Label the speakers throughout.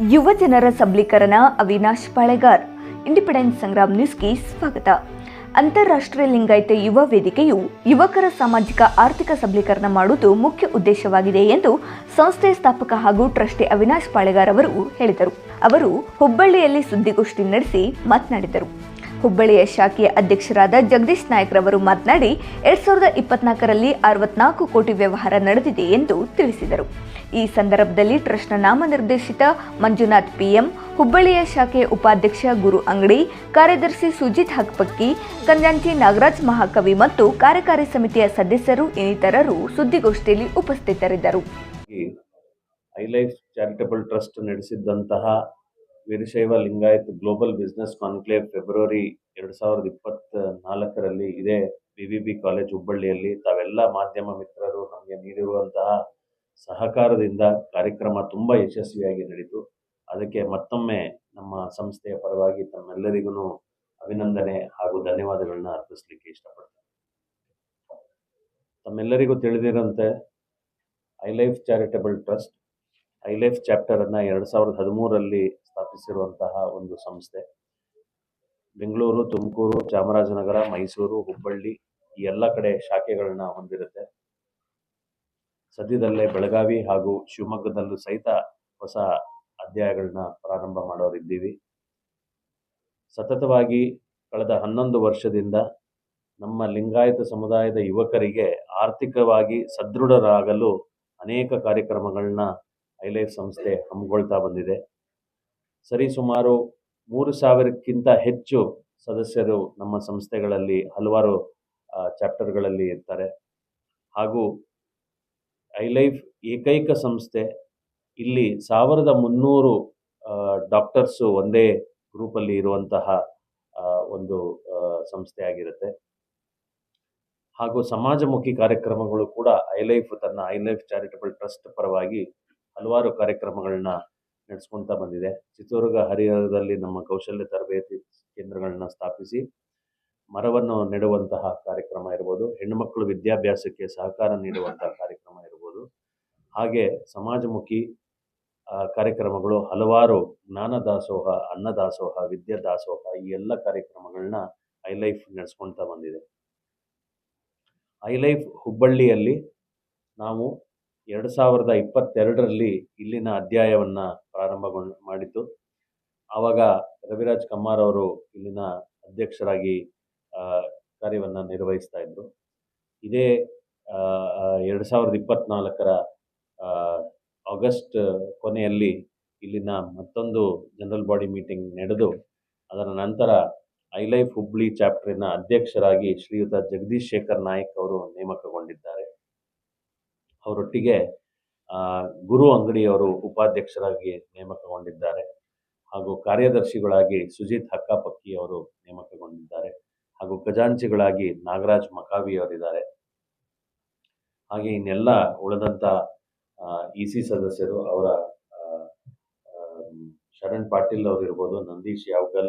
Speaker 1: ಯುವ ಜನರ ಸಬಲೀಕರಣ ಅವಿನಾಶ್ ಪಾಳೆಗಾರ್. ಇಂಡಿಪೆಂಡೆನ್ಸ್ ಸಂಗ್ರಾಮ್ ನ್ಯೂಸ್ಗೆ ಸ್ವಾಗತ. ಅಂತಾರಾಷ್ಟ್ರೀಯ ಲಿಂಗಾಯತ ಯುವ ವೇದಿಕೆಯು ಯುವಕರ ಸಾಮಾಜಿಕ, ಆರ್ಥಿಕ ಸಬಲೀಕರಣ ಮಾಡುವುದು ಮುಖ್ಯ ಉದ್ದೇಶವಾಗಿದೆ ಎಂದು ಸಂಸ್ಥೆ ಸ್ಥಾಪಕ ಹಾಗೂ ಟ್ರಸ್ಟಿ ಅವಿನಾಶ್ ಪಾಳೆಗಾರ್ ಅವರು ಹೇಳಿದರು. ಅವರು ಹುಬ್ಬಳ್ಳಿಯಲ್ಲಿ ಸುದ್ದಿಗೋಷ್ಠಿ ನಡೆಸಿ ಮಾತನಾಡಿದರು. ಹುಬ್ಬಳ್ಳಿಯ ಶಾಖೆಯ ಅಧ್ಯಕ್ಷರಾದ ಜಗದೀಶ್ ನಾಯಕ್ರವರು ಮಾತನಾಡಿ, ಎರಡ್ ಸಾವಿರದ ಇಪ್ಪತ್ನಾಲ್ಕರಲ್ಲಿ ಅರವತ್ನಾಲ್ಕು ಕೋಟಿ ವ್ಯವಹಾರ ನಡೆದಿದೆ ಎಂದು ತಿಳಿಸಿದರು. ಈ ಸಂದರ್ಭದಲ್ಲಿ ಟ್ರಸ್ಟ್ನ ನಾಮನಿರ್ದೇಶಿತ ಮಂಜುನಾಥ್ ಪಿಎಂ, ಹುಬ್ಬಳ್ಳಿಯ ಶಾಖೆಯ ಉಪಾಧ್ಯಕ್ಷ ಗುರು ಅಂಗಡಿ, ಕಾರ್ಯದರ್ಶಿ ಸುಜಿತ್ ಹಕ್ಪಕ್ಕಿ ಕಂಜಾಂಚಿ ನಾಗರಾಜ್ ಮಹಾಕವಿ ಮತ್ತು ಕಾರ್ಯಕಾರಿ ಸಮಿತಿಯ ಸದಸ್ಯರು ಇನ್ನಿತರರು ಸುದ್ದಿಗೋಷ್ಠಿಯಲ್ಲಿ ಉಪಸ್ಥಿತರಿದ್ದರು.
Speaker 2: ಹೈಲೈಫ್ charitable trust ನಡೆಸಿದ್ದಂತಹ Veerashaiva Lingayat global business conclave February ಎರಡು ಸಾವಿರದ ಇಪ್ಪತ್ತ್ ನಾಲ್ಕರಲ್ಲಿ ಇದೇ ಬಿ ಕಾಲೇಜ್ ಹುಬ್ಬಳ್ಳಿಯಲ್ಲಿ ತಾವೆಲ್ಲ ಮಾಧ್ಯಮ ಮಿತ್ರರು, ನಮಗೆ ನೀಡಿರುವಂತಹ ಸಹಕಾರದಿಂದ ಕಾರ್ಯಕ್ರಮ ತುಂಬ ಯಶಸ್ವಿಯಾಗಿ ನಡೀತು ಅದಕ್ಕೆ ಮತ್ತೊಮ್ಮೆ ನಮ್ಮ ಸಂಸ್ಥೆಯ ಪರವಾಗಿ ತಮ್ಮೆಲ್ಲರಿಗೂ ಅಭಿನಂದನೆ ಹಾಗೂ ಧನ್ಯವಾದಗಳನ್ನ ಅರ್ಪಿಸಲಿಕ್ಕೆ ಇಷ್ಟಪಡ್ತೇನೆ. ತಮ್ಮೆಲ್ಲರಿಗೂ ತಿಳಿದಿರಂತೆ I life charitable trust iLife chapter ಅನ್ನ ಎರಡು ಸಾವಿರದ ಹದಿಮೂರರಲ್ಲಿ ಸ್ಥಾಪಿಸಿರುವಂತಹ ಒಂದು ಸಂಸ್ಥೆ. ಬೆಂಗಳೂರು, ತುಮಕೂರು, ಚಾಮರಾಜನಗರ, ಮೈಸೂರು, ಹುಬ್ಬಳ್ಳಿ ಈ ಎಲ್ಲ ಕಡೆ ಶಾಖೆಗಳನ್ನ ಹೊಂದಿರುತ್ತೆ. ಸದ್ಯದಲ್ಲೇ ಬೆಳಗಾವಿ ಹಾಗೂ ಶಿವಮೊಗ್ಗದಲ್ಲೂ ಸಹಿತ ಹೊಸ ಅಧ್ಯಾಯಗಳನ್ನ ಪ್ರಾರಂಭ ಮಾಡೋರಿದ್ದೀವಿ. ಸತತವಾಗಿ ಕಳೆದ ಹನ್ನೊಂದು ವರ್ಷದಿಂದ ನಮ್ಮ ಲಿಂಗಾಯತ ಸಮುದಾಯದ ಯುವಕರಿಗೆ ಆರ್ಥಿಕವಾಗಿ ಸದೃಢರಾಗಲು ಅನೇಕ ಕಾರ್ಯಕ್ರಮಗಳನ್ನ ಐಲೈಫ್ ಸಂಸ್ಥೆ ಹಮ್ಮಿಕೊಳ್ತಾ ಬಂದಿದೆ. ಸರಿ, ಸುಮಾರು ಮೂರು ಸಾವಿರಕ್ಕಿಂತ ಹೆಚ್ಚು ಸದಸ್ಯರು ನಮ್ಮ ಸಂಸ್ಥೆಗಳಲ್ಲಿ ಹಲವಾರು ಚಾಪ್ಟರ್ಗಳಲ್ಲಿ ಇರ್ತಾರೆ. ಹಾಗೂ ಐಲೈಫ್ ಏಕೈಕ ಸಂಸ್ಥೆ. ಇಲ್ಲಿ ಸಾವಿರದ ಮುನ್ನೂರು ಡಾಕ್ಟರ್ಸು ಒಂದೇ ಗ್ರೂಪಲ್ಲಿ ಇರುವಂತಹ ಒಂದು ಸಂಸ್ಥೆಯಾಗಿರುತ್ತೆ ಹಾಗೂ ಸಮಾಜಮುಖಿ ಕಾರ್ಯಕ್ರಮಗಳು ಕೂಡ ಐಲೈಫ್ ತನ್ನ ಐಲೈಫ್ ಚಾರಿಟಬಲ್ ಟ್ರಸ್ಟ್ ಪರವಾಗಿ ಹಲವಾರು ಕಾರ್ಯಕ್ರಮಗಳನ್ನ ನಡೆಸ್ಕೊಳ್ತಾ ಬಂದಿದೆ. ಚಿತ್ರದುರ್ಗ ಹರಿಹರದಲ್ಲಿ ನಮ್ಮ ಕೌಶಲ್ಯ ತರಬೇತಿ ಕೇಂದ್ರಗಳನ್ನ ಸ್ಥಾಪಿಸಿ ಮರವನ್ನು ನೆಡುವಂತಹ ಕಾರ್ಯಕ್ರಮ ಇರ್ಬೋದು, ಹೆಣ್ಣುಮಕ್ಕಳು ವಿದ್ಯಾಭ್ಯಾಸಕ್ಕೆ ಸಹಕಾರ ನೀಡುವಂತಹ ಕಾರ್ಯಕ್ರಮ ಇರ್ಬೋದು, ಹಾಗೆ ಸಮಾಜಮುಖಿ ಕಾರ್ಯಕ್ರಮಗಳು, ಹಲವಾರು ಜ್ಞಾನ ದಾಸೋಹ, ಅನ್ನ ದಾಸೋಹ, ವಿದ್ಯಾ ದಾಸೋಹ ಈ ಎಲ್ಲ ಕಾರ್ಯಕ್ರಮಗಳನ್ನ ಐಲೈಫ್ ನಡೆಸ್ಕೊಳ್ತಾ ಬಂದಿದೆ. ಐಲೈಫ್ ಹುಬ್ಬಳ್ಳಿಯಲ್ಲಿ ನಾವು ಎರಡು ಸಾವಿರದ ಇಪ್ಪತ್ತೆರಡರಲ್ಲಿ ಇಲ್ಲಿನ ಅಧ್ಯಾಯವನ್ನು ಪ್ರಾರಂಭಗೊಂಡು, ಮಾಡಿದ್ದು. ಆವಾಗ ರವಿರಾಜ್ ಕಮ್ಮಾರ್ ಅವರು ಇಲ್ಲಿನ ಅಧ್ಯಕ್ಷರಾಗಿ ಕಾರ್ಯವನ್ನು ನಿರ್ವಹಿಸ್ತಾ ಇದ್ದರು ಇದೇ ಎರಡು ಸಾವಿರದ ಇಪ್ಪತ್ತ್ನಾಲ್ಕರ ಆಗಸ್ಟ್ ಕೊನೆಯಲ್ಲಿ ಇಲ್ಲಿನ ಮತ್ತೊಂದು ಜನರಲ್ ಬಾಡಿ ಮೀಟಿಂಗ್ ನಡೆದು, ಅದರ ನಂತರ ಐಲೈಫ್ ಹುಬ್ಳಿ ಚಾಪ್ಟರಿನ ಅಧ್ಯಕ್ಷರಾಗಿ ಶ್ರೀಯುತ ಜಗದೀಶ್ ಶೇಖರ್ ನಾಯಕ್ ಅವರು ನೇಮಕಗೊಂಡಿದ್ದಾರೆ. ಅವರೊಟ್ಟಿಗೆ ಗುರು ಅಂಗಡಿಯವರು ಉಪಾಧ್ಯಕ್ಷರಾಗಿ ನೇಮಕಗೊಂಡಿದ್ದಾರೆ. ಹಾಗೂ ಕಾರ್ಯದರ್ಶಿಗಳಾಗಿ ಸುಜಿತ್ ಹಕ್ಕಾಪಕ್ಕಿ ಅವರು ನೇಮಕಗೊಂಡಿದ್ದಾರೆ. ಹಾಗೂ ಖಜಾಂಚಿಗಳಾಗಿ ನಾಗರಾಜ್ ಮಕಾವಿ ಅವರಿದ್ದಾರೆ. ಹಾಗೆ ಇನ್ನೆಲ್ಲ ಉಳಿದಂಥ ಇ ಸಿ ಸದಸ್ಯರು ಅವರ ಶರಣ್ ಪಾಟೀಲ್ ಅವರು ಇರ್ಬೋದು ನಂದೀಶ್ ಯಾವ್ಗಲ್,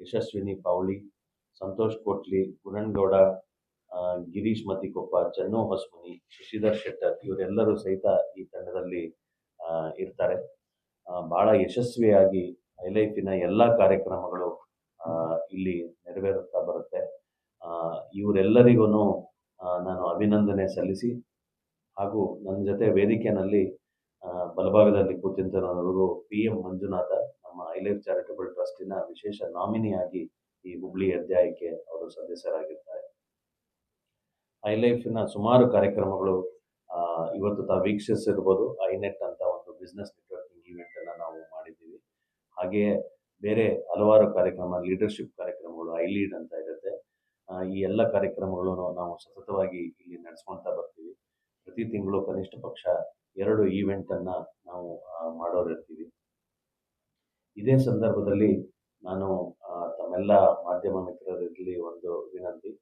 Speaker 2: ಯಶಸ್ವಿನಿ ಪೌಳಿ, ಸಂತೋಷ್ ಕೋಟ್ಲಿ ಗುಣನ್ಗೌಡ ಗಿರೀಶ್ ಮತಿಕೊಪ್ಪ ಚನ್ನು ಹೊಸ್ಮುನಿ ಶಶಿಧರ್ ಶೆಟ್ಟರ್ ಇವರೆಲ್ಲರೂ ಸಹಿತ ಈ ತಂಡದಲ್ಲಿ ಇರ್ತಾರೆ. ಬಹಳ ಯಶಸ್ವಿಯಾಗಿ ಹೈಲೈಫಿನ ಎಲ್ಲ ಕಾರ್ಯಕ್ರಮಗಳು ಇಲ್ಲಿ ನೆರವೇರುತ್ತಾ ಬರುತ್ತೆ. ಇವರೆಲ್ಲರಿಗೂ ನಾನು ಅಭಿನಂದನೆ ಸಲ್ಲಿಸಿ ಹಾಗೂ ನನ್ನ ಜೊತೆ ವೇದಿಕೆಯಲ್ಲಿ ಬಲಭಾಗದಲ್ಲಿ ಕೂತಿದ್ದವರು ಪಿ ಎಂ ಮಂಜುನಾಥ, ನಮ್ಮ ಐಲೈಫ್ ಚಾರಿಟಬಲ್ ಟ್ರಸ್ಟಿನ ವಿಶೇಷ ನಾಮಿನಿಯಾಗಿ ಈ ಹುಬ್ಳಿ ಅಧ್ಯಾಯಕ್ಕೆ ಅವರು ಸದಸ್ಯರಾಗಿರ್ತಾರೆ ಐಲೈಫಿನ ಸುಮಾರು ಕಾರ್ಯಕ್ರಮಗಳು ಇವತ್ತು ತಾವು ವೀಕ್ಷಿಸಿರ್ಬೋದು. ಐನೆಟ್ ಅಂತ ಒಂದು ಬಿಸ್ನೆಸ್ ನೆಟ್ವರ್ಕಿಂಗ್ ಈವೆಂಟನ್ನು ನಾವು ಮಾಡಿದ್ದೀವಿ. ಹಾಗೆಯೇ ಬೇರೆ ಹಲವಾರು ಕಾರ್ಯಕ್ರಮ ಲೀಡರ್ಶಿಪ್ ಕಾರ್ಯಕ್ರಮಗಳು ಐ ಲೀಡ್ ಅಂತ ಇರುತ್ತೆ. ಈ ಎಲ್ಲ ಕಾರ್ಯಕ್ರಮಗಳನ್ನು ನಾವು ಸತತವಾಗಿ ಇಲ್ಲಿ ನಡೆಸ್ಕೊಳ್ತಾ ಬರ್ತೀವಿ. ಪ್ರತಿ ತಿಂಗಳು ಕನಿಷ್ಠ ಪಕ್ಷ ಎರಡು ಈವೆಂಟನ್ನು ನಾವು ಮಾಡೋರಿರ್ತೀವಿ. ಇದೇ ಸಂದರ್ಭದಲ್ಲಿ ನಾನು ತಮ್ಮೆಲ್ಲ ಮಾಧ್ಯಮ ಮಿತ್ರರಲ್ಲಿ ಒಂದು ವಿನಂತಿ.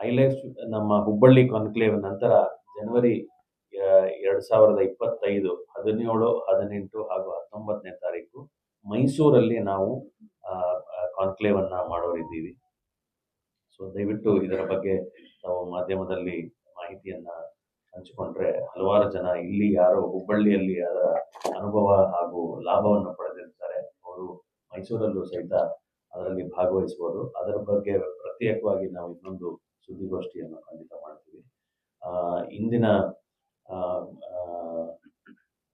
Speaker 2: ಐಲೈಫ್ ನಮ್ಮ ಹುಬ್ಬಳ್ಳಿ ಕಾನ್ಕ್ಲೇವ್ ನಂತರ ಜನವರಿ ಎರಡು ಸಾವಿರದ ಇಪ್ಪತ್ತೈದು, ಹದಿನೇಳು, ಹದಿನೆಂಟು ಹಾಗೂ ಹತ್ತೊಂಬತ್ತನೇ ತಾರೀಕು ಮೈಸೂರಲ್ಲಿ ನಾವು ಕಾನ್ಕ್ಲೇವನ್ನು ಮಾಡೋರಿದ್ದೀವಿ. ಸೊ ದಯವಿಟ್ಟು ಇದರ ಬಗ್ಗೆ ನಾವು ಮಾಧ್ಯಮದಲ್ಲಿ ಮಾಹಿತಿಯನ್ನು ಹಂಚಿಕೊಂಡ್ರೆ ಹಲವಾರು ಜನ ಇಲ್ಲಿ ಯಾರೋ ಹುಬ್ಬಳ್ಳಿಯಲ್ಲಿ ಅದರ ಅನುಭವ ಹಾಗೂ ಲಾಭವನ್ನು ಪಡೆದಿರ್ತಾರೆ. ಅವರು ಮೈಸೂರಲ್ಲೂ ಸಹಿತ ಅದರಲ್ಲಿ ಭಾಗವಹಿಸ್ಬೋದು. ಅದರ ಬಗ್ಗೆ ಪ್ರತ್ಯೇಕವಾಗಿ ನಾವು ಇನ್ನೊಂದು ಸುದ್ದಿಗೋಷ್ಠಿಯನ್ನು ಖಂಡಿತ ಮಾಡ್ತೀವಿ. ಇಂದಿನ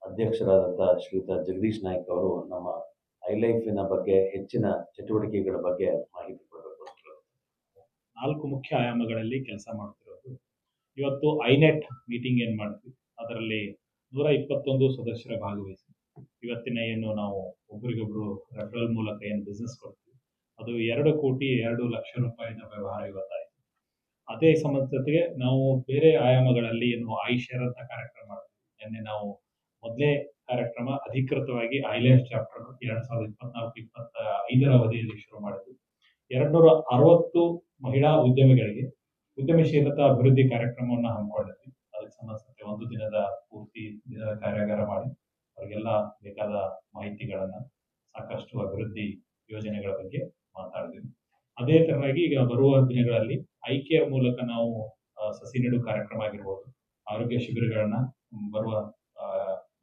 Speaker 2: ಅಧ್ಯಕ್ಷರಾದಂಥ ಶ್ರೀಯುತ ಜಗದೀಶ್ ನಾಯ್ಕ್ ಅವರು ನಮ್ಮ ಹೈಲೈಫಿನ ಬಗ್ಗೆ, ಹೆಚ್ಚಿನ ಚಟುವಟಿಕೆಗಳ ಬಗ್ಗೆ ಮಾಹಿತಿ ಕೊಡಬೇಕು
Speaker 3: ನಾಲ್ಕು ಮುಖ್ಯ ಆಯಾಮಗಳಲ್ಲಿ ಕೆಲಸ ಮಾಡ್ತಿರೋದು. ಇವತ್ತು ಐನೆಟ್ ಮೀಟಿಂಗ್ ಏನು ಮಾಡ್ತೀವಿ? ಅದರಲ್ಲಿ ನೂರ ಇಪ್ಪತ್ತೊಂದು ಸದಸ್ಯರ ಭಾಗವಹಿಸಿ, ಇವತ್ತಿನ ಏನು ನಾವು ಒಬ್ರಿಗೊಬ್ರು ರೆಫರಲ್ ಮೂಲಕ ಏನು ಬಿಸ್ನೆಸ್ ಕೊಡ್ತೀವಿ? ಅದು ಎರಡು ಕೋಟಿ ಎರಡು ಲಕ್ಷ ರೂಪಾಯಿನ ವ್ಯವಹಾರ ಇವತ್ತಾಯಿತು ಅದೇ ಸಂಬಂಧಕ್ಕೆ ನಾವು ಬೇರೆ ಆಯಾಮಗಳಲ್ಲಿ ಏನು ಶೇರ್ ಅಂತ ಕಾರ್ಯಕ್ರಮ ನಿನ್ನೆ ನಾವು ಮೊದಲೇ ಕಾರ್ಯಕ್ರಮ ಅಧಿಕೃತವಾಗಿ ಐಲ್ಯಾಂಡ್ ಚಾಪ್ಟರ್ ಎರಡ್ ಸಾವಿರದ ಇಪ್ಪತ್ನಾಲ್ಕು, ಇಪ್ಪತ್ತ ಐದರ ಅವಧಿಯಲ್ಲಿ ಶುರು ಮಾಡಿದ್ವಿ ಎರಡ್ನೂರ ಅರವತ್ತು ಮಹಿಳಾ ಉದ್ಯಮಿಗಳಿಗೆ ಉದ್ಯಮಶೀಲತಾ ಅಭಿವೃದ್ಧಿ ಕಾರ್ಯಕ್ರಮವನ್ನು ಹಮ್ಮಿಕೊಂಡಿದ್ವಿ. ಅದಕ್ಕೆ ಸಂಬಂಧಿಸಿದಂತೆ ಒಂದು ದಿನದ ಪೂರ್ತಿ ದಿನದ ಕಾರ್ಯಾಗಾರ ಮಾಡಿ ಅವರಿಗೆಲ್ಲ ಬೇಕಾದ ಮಾಹಿತಿಗಳನ್ನ ಸಾಕಷ್ಟು ಅಭಿವೃದ್ಧಿ ಯೋಜನೆಗಳ ಬಗ್ಗೆ ಮಾತಾಡಿದ್ವಿ. ಅದೇ ತರನಾಗಿ ಈಗ ಬರುವ ದಿನಗಳಲ್ಲಿ ಐಕೆಯ ಮೂಲಕ ನಾವು ಸಸಿ ನೆಡು ಕಾರ್ಯಕ್ರಮ ಆಗಿರ್ಬೋದು, ಆರೋಗ್ಯ ಶಿಬಿರಗಳನ್ನ ಬರುವ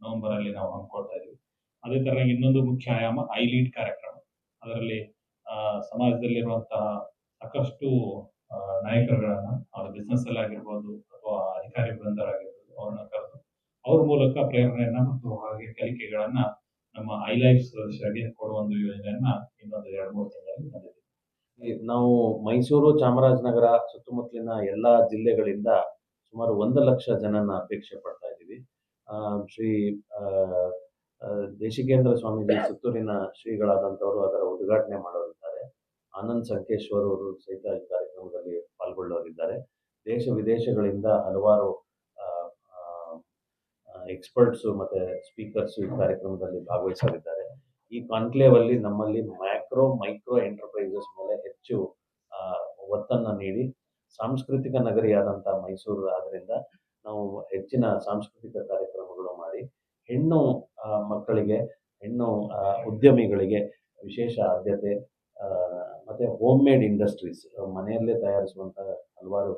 Speaker 3: ನವೆಂಬರ್ ಅಲ್ಲಿ ನಾವು ಹಮ್ಮಿಕೊಳ್ತಾ ಇದ್ದೀವಿ. ಅದೇ ತರನಾಗಿ ಇನ್ನೊಂದು ಮುಖ್ಯ ಆಯಾಮ ಐ ಲೀಡ್ ಕಾರ್ಯಕ್ರಮ. ಅದರಲ್ಲಿ ಸಮಾಜದಲ್ಲಿರುವಂತಹ ಸಾಕಷ್ಟು ನಾಯಕರುಗಳನ್ನ, ಅವರ ಬಿಸ್ನೆಸ್ ಅಲ್ಲಿ ಆಗಿರ್ಬೋದು ಅಥವಾ ಅಧಿಕಾರಿ ವೃಂದರಾಗಿರ್ಬೋದು, ಅವ್ರನ್ನ ಕರೆದು ಅವ್ರ ಮೂಲಕ ಪ್ರೇರಣೆಯನ್ನ ಮತ್ತು ಹಾಗೆ ಕಲಿಕೆಗಳನ್ನ ನಮ್ಮ ಐ ಲೈಫ್ ಸದಸ್ಯರಿಗೆ ಕೊಡುವ ಒಂದು ಯೋಜನೆಯನ್ನ ಇನ್ನೊಂದು ಎರಡು, ಮೂರು ತಿಂಗಳಲ್ಲಿ
Speaker 2: ನಾವು ಮೈಸೂರು ಚಾಮರಾಜನಗರ ಸುತ್ತಮುತ್ತಲಿನ ಎಲ್ಲ ಜಿಲ್ಲೆಗಳಿಂದ ಸುಮಾರು ಒಂದು ಲಕ್ಷ ಜನನ ಅಪೇಕ್ಷೆ ಪಡ್ತಾ ಇದ್ದೀವಿ. ಶ್ರೀ ದೇಶಿಕೇಂದ್ರ ಸ್ವಾಮೀಜಿ ಸುತ್ತೂರಿನ ಶ್ರೀಗಳಾದಂಥವರು ಅದರ ಉದ್ಘಾಟನೆ ಮಾಡೋರಿದ್ದಾರೆ. ಆನಂದ್ ಸಂಕೇಶ್ವರ್ ಅವರು ಸಹಿತ ಈ ಕಾರ್ಯಕ್ರಮದಲ್ಲಿ ಪಾಲ್ಗೊಳ್ಳೋರಿದ್ದಾರೆ. ದೇಶ ವಿದೇಶಗಳಿಂದ ಹಲವಾರು ಎಕ್ಸ್ಪರ್ಟ್ಸು ಮತ್ತು ಸ್ಪೀಕರ್ಸು ಈ ಕಾರ್ಯಕ್ರಮದಲ್ಲಿ ಭಾಗವಹಿಸಲಿದ್ದಾರೆ ಈ ಕಾನ್ಕ್ಲೇವ್ ಅಲ್ಲಿ ನಮ್ಮಲ್ಲಿ ಮ್ಯಾಕ್ರೋ, ಮೈಕ್ರೋ ಎಂಟರ್ಪ್ರೈಸಸ್ ಮೇಲೆ ಹೆಚ್ಚು ಒತ್ತನ್ನ ನೀಡಿ, ಸಾಂಸ್ಕೃತಿಕ ನಗರಿಯಾದಂಥ ಮೈಸೂರು ಆದ್ದರಿಂದ ನಾವು ಹೆಚ್ಚಿನ ಸಾಂಸ್ಕೃತಿಕ ಕಾರ್ಯಕ್ರಮಗಳು ಮಾಡಿ, ಹೆಣ್ಣು ಮಕ್ಕಳಿಗೆ, ಹೆಣ್ಣು ಉದ್ಯಮಿಗಳಿಗೆ ವಿಶೇಷ ಆದ್ಯತೆ ಮತ್ತು ಹೋಮ್ ಮೇಡ್ ಇಂಡಸ್ಟ್ರೀಸ್ ಮನೆಯಲ್ಲೇ ತಯಾರಿಸುವಂಥ ಹಲವಾರು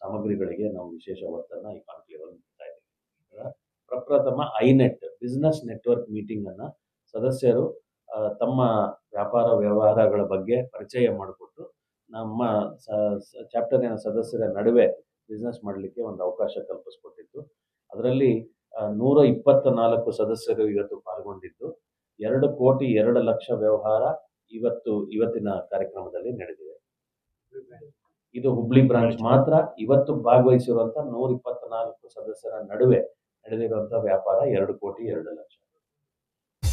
Speaker 2: ಸಾಮಗ್ರಿಗಳಿಗೆ ನಾವು ವಿಶೇಷ ಒತ್ತನ್ನು ಈ ಕಾನ್ಕ್ಲೇವಲ್ಲಿ ನೀಡ್ತಾ ಇದ್ದೀವಿ. ಪ್ರಪ್ರಥಮ ಐನೆಟ್ ಬಿಸ್ನೆಸ್ ನೆಟ್ವರ್ಕ್ ಮೀಟಿಂಗ್ ಅನ್ನ ಸದಸ್ಯರು ತಮ್ಮ ವ್ಯಾಪಾರ ವ್ಯವಹಾರಗಳ ಬಗ್ಗೆ ಪರಿಚಯ ಮಾಡಿಕೊಟ್ಟು ನಮ್ಮ ಚಾಪ್ಟರಿನ ಸದಸ್ಯರ ನಡುವೆ ಬಿಸ್ನೆಸ್ ಮಾಡಲಿಕ್ಕೆ ಒಂದು ಅವಕಾಶ ಕಲ್ಪಿಸ್ಕೊಟ್ಟಿತ್ತು. ಅದರಲ್ಲಿ ನೂರ ಇಪ್ಪತ್ತ ನಾಲ್ಕು ಸದಸ್ಯರು ಇವತ್ತು ಪಾಲ್ಗೊಂಡಿದ್ದು. ಎರಡು ಕೋಟಿ ಎರಡು ಲಕ್ಷ ವ್ಯವಹಾರ ಇವತ್ತು, ಇವತ್ತಿನ ಕಾರ್ಯಕ್ರಮದಲ್ಲಿ ನಡೆದಿದೆ. ಇದು ಹುಬ್ಳಿ ಬ್ರಾಂಚ್ ಮಾತ್ರ, ಇವತ್ತು ಭಾಗವಹಿಸಿರುವಂತ ನೂರ ಇಪ್ಪತ್ತ ನಾಲ್ಕು ಸದಸ್ಯರ ನಡುವೆ ನಡೆದಿರುವಂತ ವ್ಯಾಪಾರ ಎರಡು ಕೋಟಿ ಎರಡು ಲಕ್ಷ.